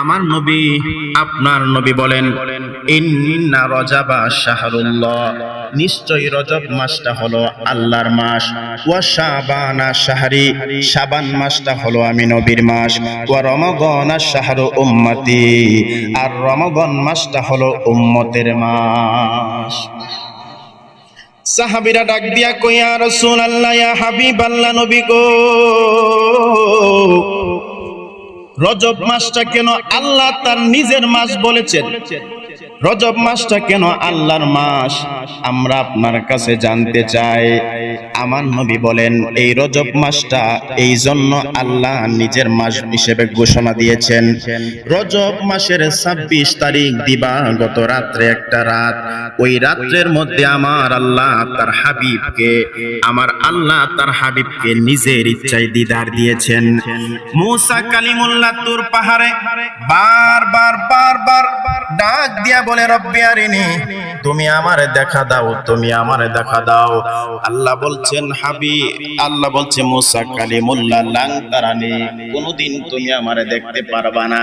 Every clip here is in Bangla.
আমার নবী, আপনার নবী বলেন, ইন্না রজাবা শাহরুল্লাহ। নিশ্চয়ই রজব মাসটা হলো আল্লাহর মাস। ওয়া শাবানা শাহরি, শাবান মাসটা হলো আমি নবীর মাস। ওয়া রমাগন শাহরু উম্মতি, আর রমাগন মাসটা হলো উম্মতের মাস। সাহাবিরা ডাক দিয়া কইয়া রসুল আল্লাহ ইয়া হাবিব আল্লাহ নবী গো। রজব মাসটা কেন আল্লাহ তার নিজের মাস বলেছেন? রজব মাসটা কেন আল্লাহর মাস? আমরা আপনার কাছে জানতে চাই। আমার নবী বলেন, এই রজব মাসটা এই জন্য আল্লাহ নিজের মাস হিসেবে ঘোষণা দিয়েছেন। রজব মাসের ছাব্বিশ তারিখ দিবা গত রাত্রে একটা রাত। ওই রাত্রের মধ্যে আমার আল্লাহ তার হাবিবকে, আমার আল্লাহ তার হাবিবকে নিজের ইচ্ছায় দিদার দিয়েছেন। মুসা কালিমুল্লাহ তুর পাহাড়ে বার বার ডাক দিয়া বলে, রব্বি আরিনি, তুমি আমারে দেখা দাও, তুমি আমারে দেখা দাও। আল্লাহ বলছেন হাবি আল্লাহ বলছে, মুসা কালিমুল্লাহ, লাং তারানি, কোনোদিন তুমি আমারে দেখতে পারবা না।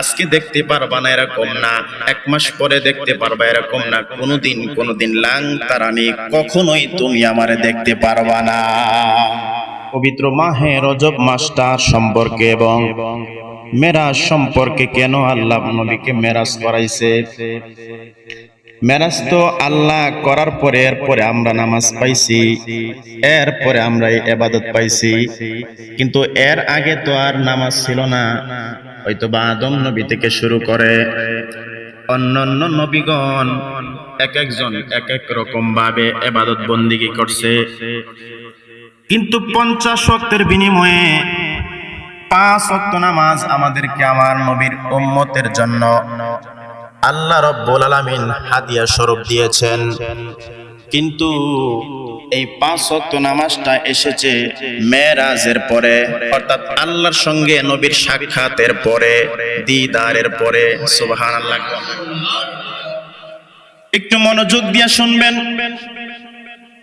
আজকে দেখতে পারবা না এরকম না। এক মাস পরে দেখতে পারবা এরকম না। কোনোদিন কোনোদিন লাং তারানি, কখনোই তুমি আমারে দেখতে পারবা না। পবিত্র মাহে রজব মাসটার সম্পর্কে এবং মেরাজ সম্পর্কে কেন আল্লাহ নবীকে মেরাজ করাইছে? মেরাজ তো আল্লাহ করার পরে এরপরে আমরা নামাজ পাইছি, এরপরে আমরা এবাদত পাইছি। কিন্তু এর আগে তো আর নামাজ ছিল না, হয়তো বা আদম নবী থেকে শুরু করে অন্যান্য নবীগণ এক একজন এক এক রকম ভাবে এবাদত বন্দিগি করছে। কিন্তু পঞ্চাশ শক্তের বিনিময়ে পাঁচ অক্ত নামাজ আমাদেরকে আমার নবীর উম্মতের জন্য আল্লাহ রব্বুল আলামিন হাদিয়া স্বরূপ দিয়েছেন। কিন্তু এই পাঁচ অক্ত নামাজটা এসেছে মেরাজের পরে, অর্থাৎ আল্লাহর সঙ্গে নবীর সাক্ষাতের পরে, দিদারের পরে, সুবহানাল্লাহ। একটু মনোযোগ দিয়ে শুনবেন।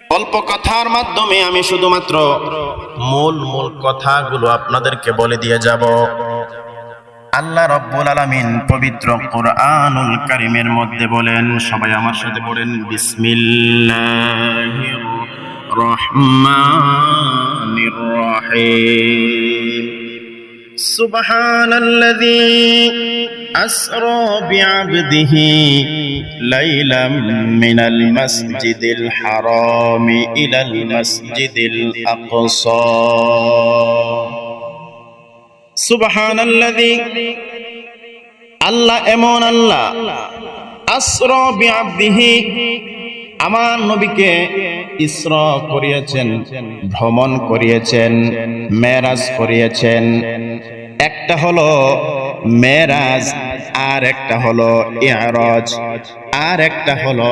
অল্প কথার মাধ্যমে আমি শুধুমাত্র মূল মূল কথাগুলো আপনাদেরকে বলে দিয়ে যাব। আল্লাহ রব্বুল আলামিন পবিত্র কোরআনুল কারিমের মধ্যে বলেন সবাই আমার সাথে বলেন বিসমিল্লাহির রহমানির রহিম سبحان الذي أسرى بعبده ليلا من المسجد الحرام إلى المسجد الأقصى আল্লাহ এমন আল্লাহ। আশ্র বিহি আমার নবীকে ইসর করিয়েছেন, ভ্রমণ করিয়েছেন, মেরাজ করিয়েছেন। একটা হলো মেরাজ, আর একটা হলো ইয়ারজ আর একটা হলো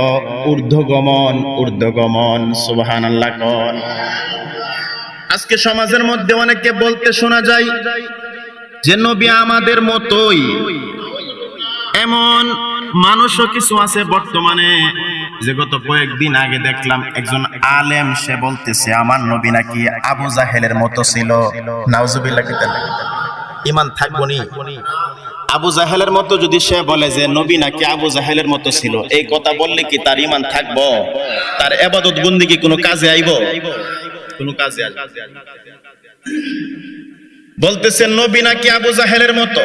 ঊর্ধ্বগমন ঊর্ধ্বগমন সুবাহান আল্লাহ আজকে সমাজের মধ্যে অনেকে বলতে শোনা যায় যে নবী আমাদের মতোই। এমন মানুষও কিছু আছে বর্তমানে যে গত কয়েকদিন আগে দেখলাম একজন আলেম, সে বলতেছে, আমার নবী নাকি আবু জাহেলের মতো ছিল। নাউজুবিল্লাহ ইমান থাকব নি? আবু জাহেলের মতো যদি সে বলে যে, নবী নাকি আবু জাহেলের মতো ছিল, এই কথা বললে কি তার ইমান থাকব? তার এবাদত বন্দি কি কোনো কাজে আইব? কোনো কাজে আসবে বলতেছেন নবী নাকি আবু জাহেলের মতো?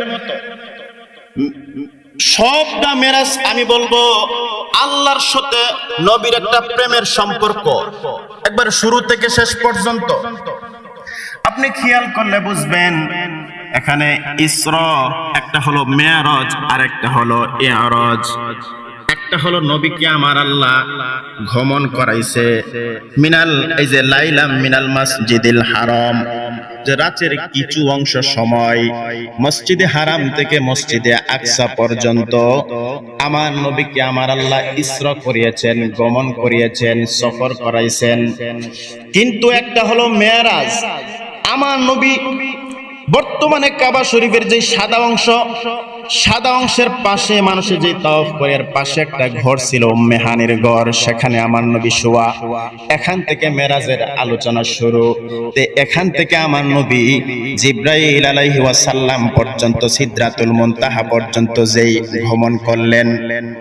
সবটা মেরাজ আমি বলব আল্লাহর সাথে নবীর একটা প্রেমের সম্পর্ক। একবার শুরু থেকে শেষ পর্যন্ত। আপনি খেয়াল করলে বুঝবেন, এখানে ইসর একটা হলো মেয়ারজ আর একটা হলো এয়ারজ। একটা হলো নবীকে আমার আল্লাহ ভ্রমণ করাইছে, মিনাল, এই যে লাইলাম মিনাল মসজিদিল হারাম। রাতের কিছু অংশ সময় মসজিদে হারাম থেকে মসজিদে আকসা পর্যন্ত আমার নবীকে আমার আল্লাহ ইসর করিয়েছেন, গমন করিয়েছেন, সফর করাইছেন। কিন্তু একটা হলো মেয়ারাজ। আমার নবী বর্তমানে কাবা শরীফের যে সাদা অংশ সাদা অংশের পাশে মানুষের যে তফ করে, এর পাশে একটা ঘর ছিল, মেহানির ঘর। সেখানে আমার নবী শোয়া। এখান থেকে মেরাজের আলোচনা শুরু। এখান থেকে আমার নবী জিব্রাইল আলাইহি ওয়াসাল্লাম পর্যন্ত, সিদরাতুল মুনতাহা পর্যন্ত যেই ভ্রমণ করলেন,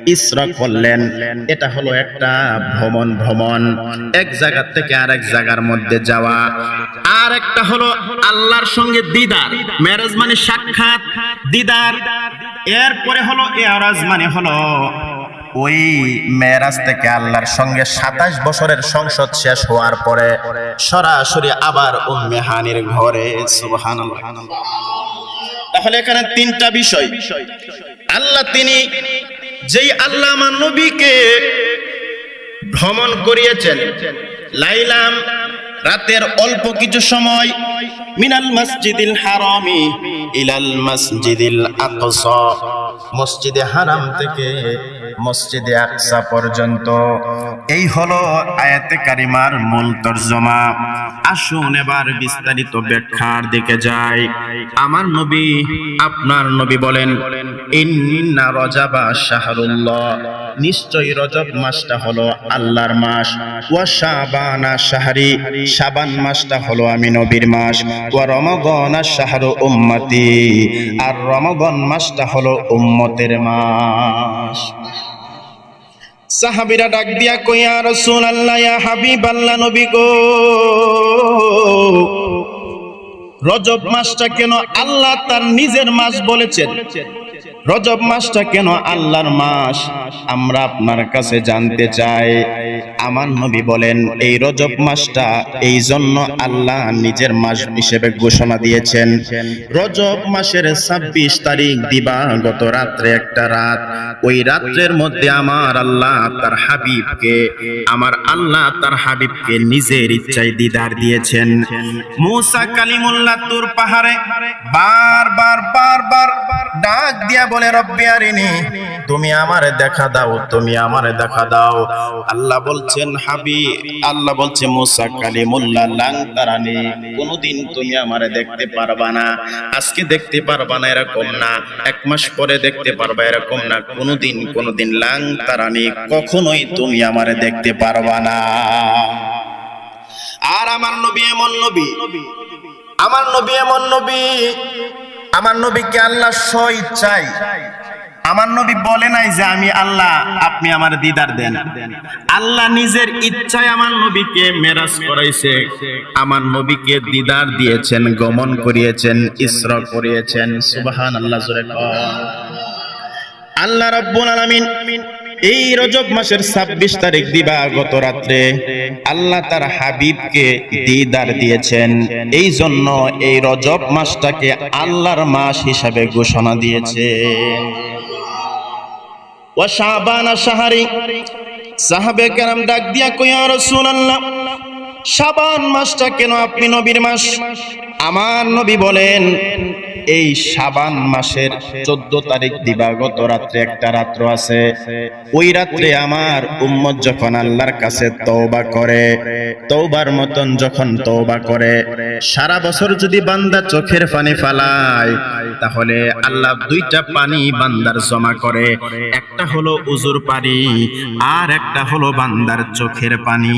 ইসরা করলেন, এটা হলো একটা ভ্রমণ ভ্রমণ। এক জায়গা থেকে আরেক জায়গার মধ্যে যাওয়া। আর একটা হলো আল্লাহর সঙ্গে দিদার। ম্যারেজ মানে সাক্ষাৎ, দিদার। এরপরে হলো এরাজ মানে হলো ওই মেরাজ থেকে আল্লাহর সঙ্গে সাতাশ বছরের সংসদ শেষ হওয়ার পরে সরাসরি আবার উম্মে হানির ঘরে তাহলে এখানে তিনটা বিষয়। আল্লাহ তিনি যেই আল্লাহ নবীকে ভ্রমণ করিয়েছেন, লাইলাম, রাতের অল্প কিছু সময় মিনাল মসজিদিল হারামি ইলাল মসজিদিল আকসা। মসজিদে হারাম থেকে মসজিদে আকসা পর্যন্ত। এই হলো আয়াতে কারিমার মূল তর্জমা। আসুন এবার বিস্তারিত ব্যাখ্যার দিকে যাই। আমার নবী, আপনার নবী বলেন, ইন্না রজাবা শাহরুল্লাহ। নিশ্চয়ই রজব মাসটা হলো আল্লাহর মাস। ওয়া শাবানা শাহরি, শাবান মাসটা হলো আমি নবীর মাস। ওয়া রমগন শাহরু উম্মতি, আর রমগন মাসটা হলো উম্মতের মাস। সাহাবিরা ডাক দিয়া কইয়া রসুল আল্লাহ হাবিব আল্লাহ নবী গো! রজব মাসটা কেন আল্লাহ তার নিজের মাস বলেছেন? রজব মাসটা কেন আল্লাহর মাস? আমরা আপনার কাছে জানতে চাই। আমার নবী বলেন, এই রজব মাসটা এই জন্য আল্লাহ নিজের মাস হিসেবে ঘোষণা দিয়েছেন। রজব মাসের ছাব্বিশ তারিখ দিবা গত রাত্রে একটা রাত। ওই রাত্রের মধ্যে আমার আল্লাহ তার হাবিবকে, আমার আল্লাহ তার হাবিবকে নিজের ইচ্ছায় দিদার দিয়েছেন। মুসা কালিমুল্লাহ তুর পাহাড়ে বার বার বার বার ডাক দিয়া বলে, রব্বি আরিনি, তুমি আমারে দেখা দাও, তুমি আমারে দেখা দাও। আল্লাহ বলছেন, হাবি আল্লাহ বলছে, মুসা কালিমুল্লাহ, লাং তারানি, কোনোদিন তুমি আমারে দেখতে পারবা না। আজকে দেখতে পারবা না এরকম না, এক মাস পরে দেখতে পারবা এরকম না। কোনোদিন কোনোদিন লাং তারানি, কখনোই তুমি আমারে দেখতে পারবা না। আর আমার নবী এমন নবী, আমার নবী এমন নবী আমার নবীকে আল্লাহ স্ব ইচ্ছাই আমার নবী বলে নাই যে আমি আল্লাহ, আপনি আমার দিদার দেন। আল্লাহ নিজের ইচ্ছায় আমার নবীকে মেরাজ করাইছে। আমার নবীকে দিদার দিয়েছেন, গমন করিয়েছেন, ইসরা করিয়েছেন। সুবহান আল্লাহ আল্লাহ রব্বুল আলামিন এই রজব মাসের ২৬ তারিখ দিবা গত রাত্রে। আল্লাহ তার হাবিবকে দিদার দিয়েছেন। এই জন্য এই রজব মাসটাকে আল্লাহর মাস হিসাবে ঘোষণা দিয়েছে। ও শাবানা শাহরি, সাহাবে কেরাম ডাক দিয়া কইয়া রাসূলুল্লাহ, শাবান মাসটা কেন আপনি নবীর মাস? আমার নবী বলেন এই সাবান মাসের চোদ্দ তারিখ দিবাগত রাত্রে একটা রাত্র আছে। ওই রাত্রে আমার উম্মত যখন আল্লাহর কাছে তওবা করে তৌবার মতন যখন তওবা করে, সারা বছর যদি বান্দা চোখের পানি ফালায়, তাহলে আল্লাহ দুইটা পানি বান্দার জমা করে। একটা হলো উজুর পানি, আর একটা হলো বান্দার চোখের পানি।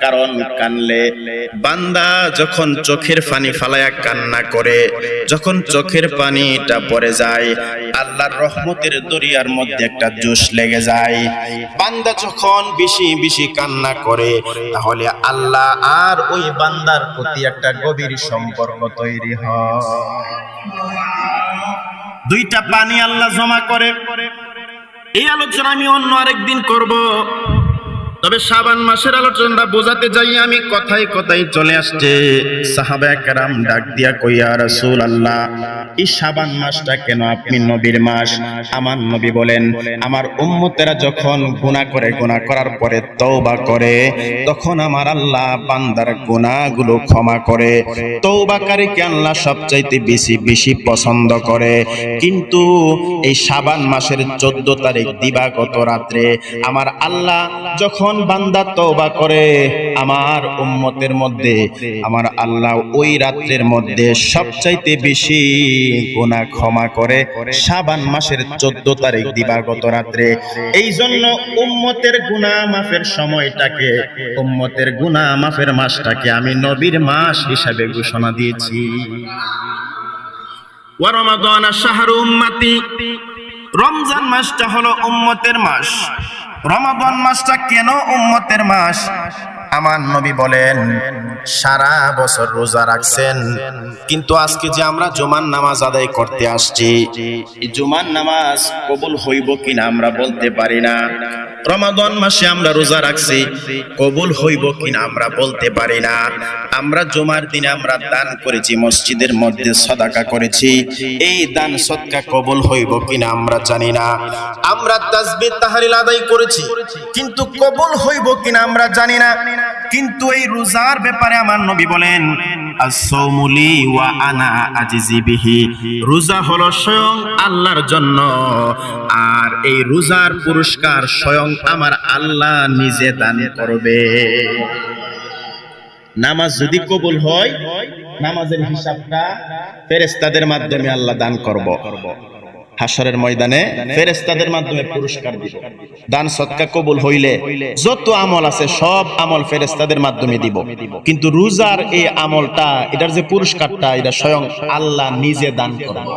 কারণ কানলে। বান্দা যখন চোখের পানি ফালায়া কান্না করে, যখন চোখের পানিটা পড়ে যায়, আল্লাহর রহমতের দরিয়ার মধ্যে একটা জোশ লেগে যায়। বান্দা যখন বেশি বেশি কান্না করে, তাহলে আল্লাহ আর ওই বান্দার প্রতি একটা গভীর সম্পর্ক তৈরি হয়। দুইটা পানি আল্লাহ জমা করে। এই আলোচনা আমি অন্য আরেকদিন করব। তবে শাবান মাসের আলোচনা বোঝাতে যাই, আমি কথাই কথাই চলে আসছে। সাহাবা একরাম ডাক দিয়া কইয়া রাসূল আল্লাহ এই শাবান মাসটা কেন আপনি নবীর মাস? আমার নবী বলেন, আমার উম্মতেরা যখন গুনাহ করে, গুনাহ করার পরে তওবা করে, তখন আমার আল্লাহ বান্দার গুনাহগুলো ক্ষমা করে। তওবাকারীকে আল্লাহ সবচাইতে বেশি বেশি পছন্দ করে? কিন্তু এই শাবান মাসের চোদ্দ তারিখ দিবাগত রাত্রে আমার আল্লাহ যখন বান্দা তওবা করে আমার উম্মতের মধ্যে, আমার আল্লাহ ওই রাত্রের মধ্যে সবচাইতে বেশি গুনাহ ক্ষমা করে শাবান মাসের চোদ্দ তারিখ দিবাগত রাত্রে। এই জন্য উম্মতের গুনাহ মাফের সময়টাকে, উম্মতের গুনাহ মাফের মাসটাকে আমি নবীর মাস হিসাবে ঘোষণা দিয়েছি। রমজান মাসটা হলো উম্মতের মাস। রমাদান মাসটা কেন উম্মতের মাস? আমার নবী বলেন, সারা বছর রোজা রাখছেন, কিন্তু আজকে যে আমরা জুমার নামাজ আদায় করতে আসছি জুমার নামাজ কবুল হইব কিনা আমরা বলতে পারি না। রমাদান মাসে আমরা রোজা রাখছি, কবুল হইব কিনা আমরা বলতে পারি না। আমরা জুমার দিনে আমরা দান করেছি, মসজিদের মধ্যে সদাকা করেছি, এই দান সদকা কবুল হইব কিনা আমরা জানি না। আমরা তাসবিহ, তাহলিল আদায় করেছি, কিন্তু কবুল হইব কিনা আমরা জানি না। কিন্তু এই রোজার ব্যাপারে আমার নবী বলেন ওয়া আনা আজিজি রোজা হলো স্বয়ং আল্লাহর জন্য, আর এই রোজার পুরস্কার স্বয়ং আমার আল্লাহ নিজে দান করবে। নামাজ যদি কবুল হয়, নামাজের হিসাবটা ফেরেস্তাদের মাধ্যমে আল্লাহ দান করব। হাসরের ময়দানে ফেরেস্তাদের মাধ্যমে পুরস্কার দিব। দান সৎকা কবুল হইলে যত আমল আছে সব আমল ফেরেস্তাদের মাধ্যমে দিব। কিন্তু রোজার এই আমলটা, এটার যে পুরস্কারটা, এটা স্বয়ং আল্লাহ নিজে দান করবে।